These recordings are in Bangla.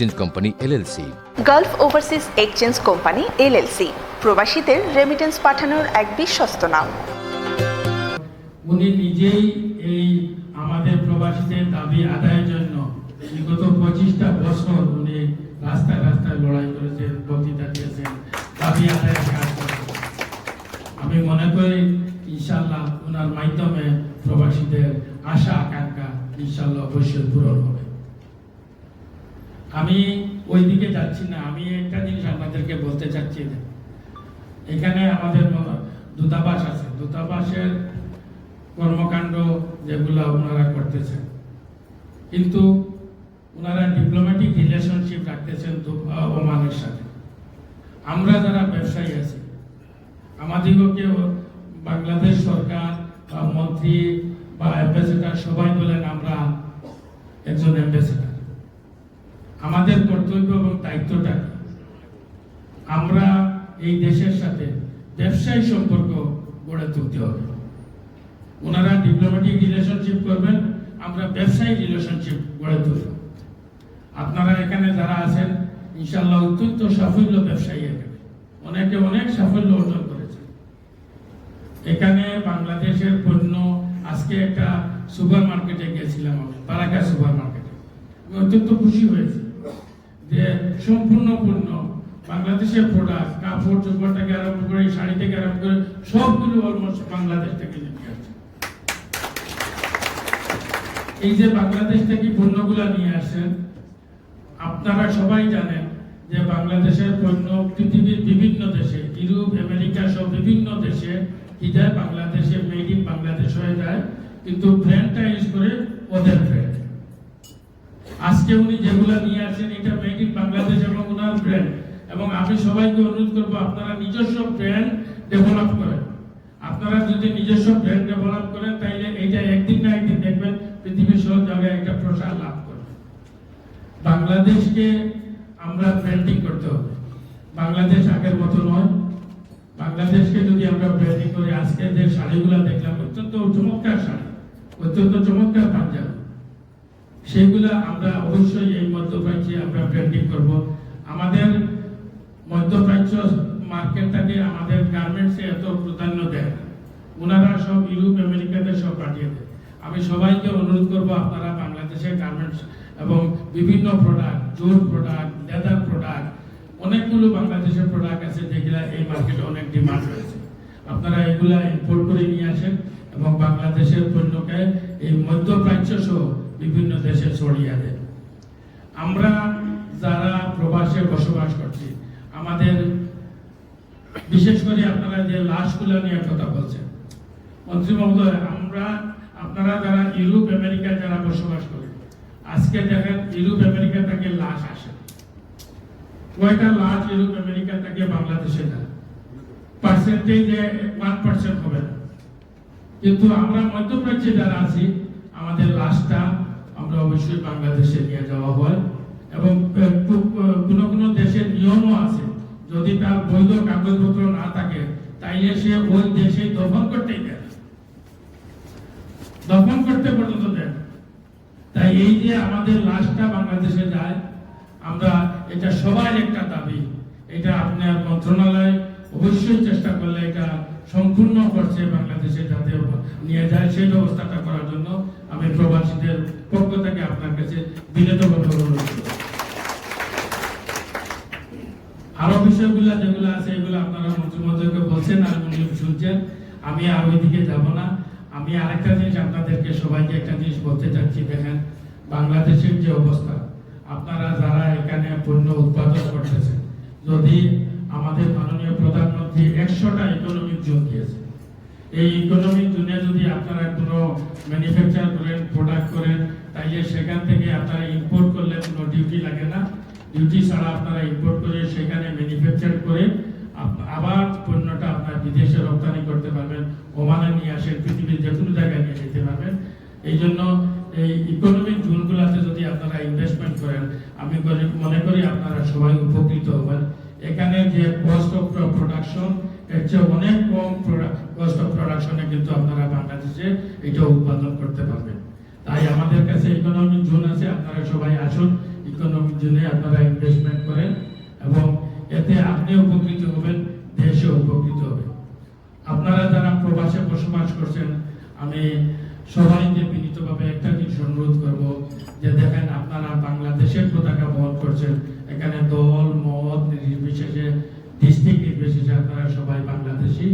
Change company LLC Gulf overseas exchange company LLC প্রবাসীদের রেমিটেন্স পাঠানোর এক বিশ্বস্ত নাম। উনি নিজেই এই আমাদের প্রবাসীদের দাবি আদায়ের জন্য বিগত পঁচিশটা বছর উনি রাস্তায় রাস্তায় লড়াই করেছেন বক্তৃতা দিয়েছেন দাবি আদায়ের কাজ আমি মনে করি ইনশাল্লাহ ওনার মাধ্যমে প্রবাসীদের আশা আকাঙ্ক্ষা ইনশাল্লাহ অবশ্যই পূরণ হবে। আমি ওইদিকে যাচ্ছি না, আমি একটা জিনিস আপনাদেরকে বলতে চাচ্ছি যে, এখানে আমাদের দূতাবাস আছে। দূতাবাসের কর্মকাণ্ড যেগুলো ওনারা করতেছেন। কিন্তু ওনারা ডিপ্লোম্যাটিক রিলেশনশিপ রাখতেছেন ওমানের সাথে। আমরা যারা ব্যবসায়ী আছি, আমাদিগকে বাংলাদেশ সরকার বা মন্ত্রী বা অ্যাম্বাসেডার সবাই বলেন আমরা একজন অ্যাম্বাসেডার আমাদের কর্তব্য এবং দায়িত্বটা আমরা এই দেশের সাথে ব্যবসায়ী সম্পর্ক গড়ে তুলতে হবে। ওনারা ডিপ্লোম্যাটিক রিলেশনশিপ করবেন, আমরা ব্যবসায়ী রিলেশনশিপ গড়ে তুলব। আপনারা এখানে যারা আছেন ইনশাল্লাহ অত্যন্ত সাফল্য ব্যবসায়ী এখানে। অনেকে অনেক সাফল্য অর্জন করেছে এখানে বাংলাদেশের পণ্য, আজকে একটা সুপার মার্কেটে গিয়েছিলাম আমি, বারাকা সুপার মার্কেটে আমি অত্যন্ত খুশি হয়েছি। যে সম্পূর্ণ পণ্য বাংলাদেশের প্রোডাক্ট কাপড়, চোপড় থেকে আরম্ভ করে শাড়ি থেকে আরম্ভ করে সবগুলো অলমোস্ট বাংলাদেশ থেকে নিয়ে আসছে। এই যে বাংলাদেশ থেকে পণ্যগুলো নিয়ে আসেন আপনারা সবাই জানেন যে বাংলাদেশের পণ্য পৃথিবীর বিভিন্ন দেশে, ইউরোপ, আমেরিকা সব বিভিন্ন দেশে কি যায়? বাংলাদেশে মেড ইন বাংলাদেশ হয়ে যায়। কিন্তু ব্র্যান্ডটা ইউজ করে ওদের আজকে উনি যেগুলো নিয়ে আসেন এটা মেড ইন বাংলাদেশ এবং ওনার ব্র্যান্ড এবং আমি সবাইকে অনুরোধ করব, আপনারা নিজস্ব ব্র্যান্ড ডেভেলপ করেন। আপনারা যদি নিজস্ব ব্র্যান্ড ডেভেলপ করেন, তাইলে এইটা একদিন না একদিন দেখবেন, পৃথিবীর সব জায়গায় একটা প্রসার লাভ করবে। বাংলাদেশকে আমরা ব্র্যান্ডিং করতে হবে। বাংলাদেশ আগের মতো নয়। বাংলাদেশকে যদি আমরা ব্র্যান্ডিং করি আজকে যে শাড়িগুলো দেখলাম, অত্যন্ত চমৎকার শাড়ি, অত্যন্ত চমৎকার পাঞ্জাবি। সেগুলা আমরা অবশ্যই এই মধ্যপ্রাচ্যে আমরা ব্র্যান্ডিং করব। আমাদের মধ্যপ্রাচ্য মার্কেটটাকে আমাদের গার্মেন্টসে এত প্রাধান্য দেয়। ওনারা সব ইউরোপ, আমেরিকাতে সব পাঠিয়ে দেয়। আমি সবাইকে অনুরোধ করব আপনারা বাংলাদেশের গার্মেন্টস এবং বিভিন্ন প্রোডাক্ট জোর প্রোডাক্ট লেদার প্রোডাক্ট অনেকগুলো বাংলাদেশের প্রোডাক্ট আছে যেগুলা এই মার্কেটে অনেক ডিমান্ড রয়েছে। আপনারা এগুলা ইম্পোর্ট করে নিয়ে আসেন এবং বাংলাদেশের পণ্যকে এই মধ্যপ্রাচ্য সহ বিভিন্ন দেশে ছড়িয়ে দেন আমরা যারা প্রবাসে বসবাস করছি, আমাদের বিশেষ করে আপনারা যে লাশগুলো নিয়ে কথা বলছেন, মন্ত্রী মহোদয়, আমরা, আপনারা যারা ইউরোপ, আমেরিকা যারা বসবাস করে আজকে দেখেন ইউরোপ, আমেরিকা থেকে লাশ আসে। কয়টা লাশ ইউরোপ, আমেরিকা থেকে বাংলাদেশে যায়? পার্সেন্টেজে ওয়ান পার্সেন্ট হবে না। কিন্তু আমরা মধ্যপ্রাচ্যে যারা আছি, আমাদের লাশটা আমরা অবশ্যই বাংলাদেশে নিয়ে যাওয়া হয় এবং কোনো কোনো দেশের নিয়মও আছে। যদি তার বৈধ কাগজপত্র না থাকে, তাইলে সে ওই দেশে দফন করতেই দেয় দফন করতে পর্যন্ত দেয় তাই এই যে আমাদের লাশটা বাংলাদেশে যায়, আমরা এটা সবার একটা দাবি। এটা আপনার মন্ত্রণালয় অবশ্যই চেষ্টা করলে এটা সম্পূর্ণ করছে বাংলাদেশে যাতে নিয়ে যায়, সেই ব্যবস্থাটা করার জন্য আমি প্রবাসীদের পক্ষ থেকে আপনার কাছে বিনীতভাবে অনুরোধ করব। আরও বিষয়গুলো যেগুলো আছে, এগুলো আপনারা মন্ত্রী মহোদয়কে বলছেন, আর উনি শুনছেন, আমি আর ওইদিকে যাব না। আমি আরেকটা জিনিস আপনাদেরকে সবাইকে একটা জিনিস বলতে চাচ্ছি, দেখেন, বাংলাদেশের যে অবস্থা, আপনারা যারা এখানে পণ্য উৎপাদন করতেছেন, যদি আমাদের মাননীয় প্রধানমন্ত্রী একশোটা ইকোনমিক জোন দিয়েছে এই ইকোনমিক জোনে যদি আপনারা কোনো ম্যানুফ্যাকচার করেন প্রোডাক্ট করেন, তাইলে সেখান থেকে আপনারা ইম্পোর্ট করলে কোনো ডিউটি লাগে না। ডিউটি ছাড়া আপনারা ইম্পোর্ট করে সেখানে ম্যানুফ্যাকচার করে আবার পণ্যটা আপনার বিদেশে রপ্তানি করতে পারবেন, ওমানে নিয়ে আসেন, পৃথিবীর যে কোনো জায়গায় নিয়ে যেতে পারবেন। এই জন্য এই ইকোনমিক জোনগুলোতে যদি আপনারা ইনভেস্টমেন্ট করেন, আমি মনে করি আপনারা সবাই উপকৃত হবেন। এখানে যে কস্ট অফ প্রোডাকশন এর চেয়ে অনেক কম কস্ট অফ প্রোডাকশনে কিন্তু আপনারা বাংলাদেশে এটা উৎপাদন করতে পারবেন। তাই আমাদের কাছে ইকোনমিক জোন আছে, আপনারা সবাই আসুন ইকোনমিক জন্য আপনারা ইনভেস্টমেন্ট করেন এবং এতে আপনি উপকৃত হবেন দেশে উপকৃত হবে। আপনারা যারা প্রবাসে বসবাস করছেন, আমি সবাইকে বিনীতভাবে একটা জিনিস অনুরোধ করব যে দেখেন আপনারা বাংলাদেশের পতাকা বহন করছেন, এখানে দল, মত নির্বিশেষে ডিস্ট্রিক্ট নির্বিশেষে আপনারা সবাই বাংলাদেশি।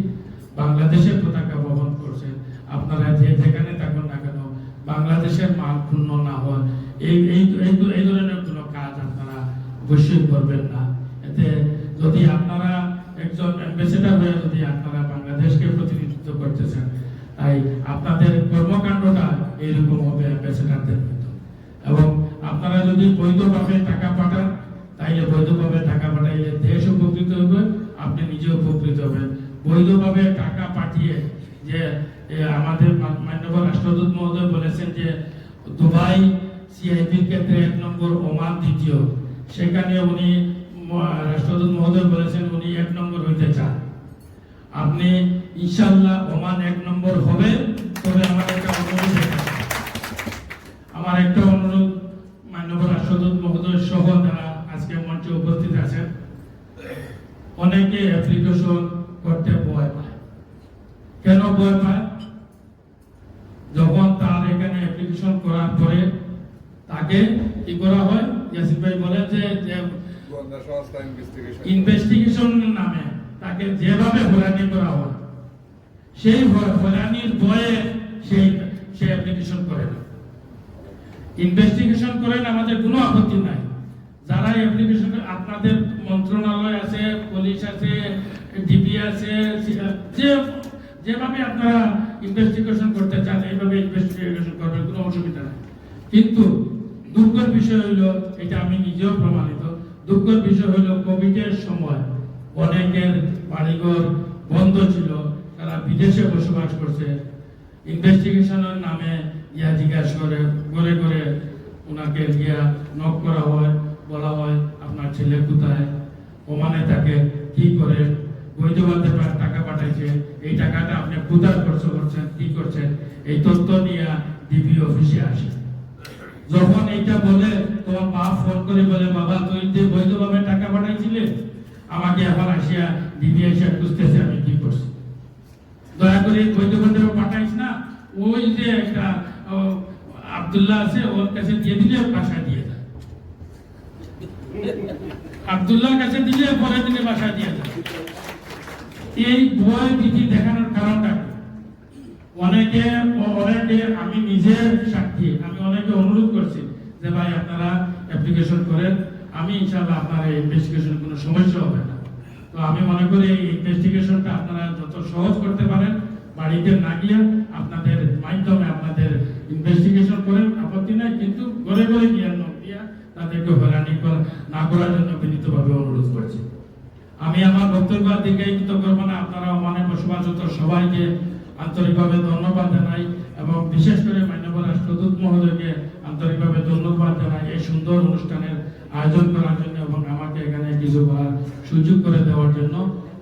বাংলাদেশের পতাকা বহন করছেন আপনারা যে যেখানে থাকুন না কেন, বাংলাদেশের মান ক্ষুণ্ণ না হয় এই এই ধরনের কোনো কাজ আপনারা অবশ্যই করবেন না। এতে যদি আপনারা একজন অ্যাম্বাসেডার হয়ে যদি আপনারা বাংলাদেশকে প্রতিনিধিত্ব করতেছেন, তাই আপনাদের কর্মকাণ্ডটা এইরকম হবে অ্যাম্বাসেডারদের এবং আপনারা যদি বৈধভাবে টাকা পাঠান, তাইলে বৈধভাবে টাকা পাঠাইলে দেশ উপকৃত হবে আপনি নিজে উপকৃত হবেন। বৈধভাবে টাকা পাঠিয়ে যে আমাদের মা- মাননীয় রাষ্ট্রদূত মহোদয় বলেছেন যে, দুবাই সিআইপির ক্ষেত্রে এক নম্বর ওমান দ্বিতীয়। সেখানে উনি রাষ্ট্রদূত মহোদয় বলেছেন উনি এক নম্বর হইতে চান। আপনি ইনশাল্লাহ ওমান এক নম্বর হবে, তবে আমার একটা অনুরোধ আমার একটা অনুরোধ মাননীয় রাষ্ট্রদূত মহোদয় সহ যারা আজকে মঞ্চে উপস্থিত আছেন। অনেকে অ্যাপ্লিকেশন করতে ভয় পায়। কেন ভয় পায়? যখন তার এখানে অ্যাপ্লিকেশন করার পরে তাকে কি করা হয়? ইয়াসিন ভাই বলেন যে ইনভেস্টিগেশন নামে তাকে যেভাবে হয়রানি করা হয় সেই হয়রানির ভয়ে সেই সে অ্যাপ্লিকেশন করে না। ইনভেস্টিগেশন করেন আমাদের কোনো আপত্তি নাই। যারা অ্যাপ্লিকেশন আপনাদের মন্ত্রণালয় আছে পুলিশ আছে যেভাবে আপনারা ইনভেস্টিগেশন করতে চান, এইভাবে ইনভেস্টিগেশন করবেন কোনো অসুবিধা নাই। কিন্তু দুঃখের বিষয় হইল, এটা আমি নিজেও প্রমাণিত, দুঃখের বিষয় হইল, কোভিডের সময় অনেকের বাড়িঘর বন্ধ ছিল, তারা বিদেশে বসবাস করছে। ইনভেস্টিগেশনের নামে ইয়া জিজ্ঞাসা করে করে করে ওনাকে গিয়া নক করা হয়, বলা হয়, আপনার ছেলে কোথায়? ওমানে তাকে কি করে বৈধভাবে টাকা পাঠাইছে। এই টাকাটা আপনি কোথায় খরচ করছেন, কি করছেন, এই তথ্য নিয়ে ডিবি অফিসে আসে। যখন এইটা বলে, তোমার ফোন করে বলে, বাবা, তুই যে বৈধভাবে টাকা পাঠাইছিলে, আমাকে এখন আসিয়া ডিবি খুঁজতেছে, আমি কি করছি? দয়া করে বৈধভাবে পাঠাইস না, ওই যে একটা আব্দুল্লাহ আছে, ওর কাছে দিয়ে দিলে বাসায় দিয়ে দেয় আব্দুল্লাহর কাছে দিলে পরে দিলে বাসায় দিয়ে দেয় এই ভয় ভীতি দেখানোর কারণটা অনেকে অনেকে আমি নিজে সাক্ষী, আমি অনেকে অনুরোধ করছি যে ভাই আপনারা অ্যাপ্লিকেশন করেন, আমি ইনশাআল্লাহ আপনার এই ইনভেস্টিগেশন কোনো সমস্যা হবে না। তো আমি মনে করি এই ইনভেস্টিগেশনটা আপনারা যত সহজ করতে পারেন, বাড়িতে না গিয়ে আপনাদের মাধ্যমে আপনাদের ইনভেস্টিগেশন করেন, আপত্তি নাই, কিন্তু ঘরে ঘরে গিয়ে নক দিয়া তাদেরকে হয়রানি না করার জন্য বিনীতভাবে অনুরোধ করছি। আমি আমার বক্তব্য দিকে কৃতজ্ঞ মানে আপনারা মানে বসবাসরত সবাইকে আন্তরিকভাবে ধন্যবাদ জানাই এবং বিশেষ করে মাননীয় রাষ্ট্রদূত মহোদয়কে আন্তরিকভাবে ধন্যবাদ জানাই এই সুন্দর অনুষ্ঠানের আয়োজন করার জন্য এবং আমাকে এখানে কিছু বলার সুযোগ করে দেওয়ার জন্য।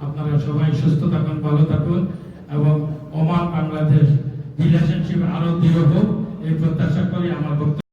আপনারা সবাই সুস্থ থাকুন, ভালো থাকুন এবং ওমান বাংলাদেশ রিলেশনশিপ আরও দৃঢ় হোক, এই প্রত্যাশা করি আমার বক্তব্য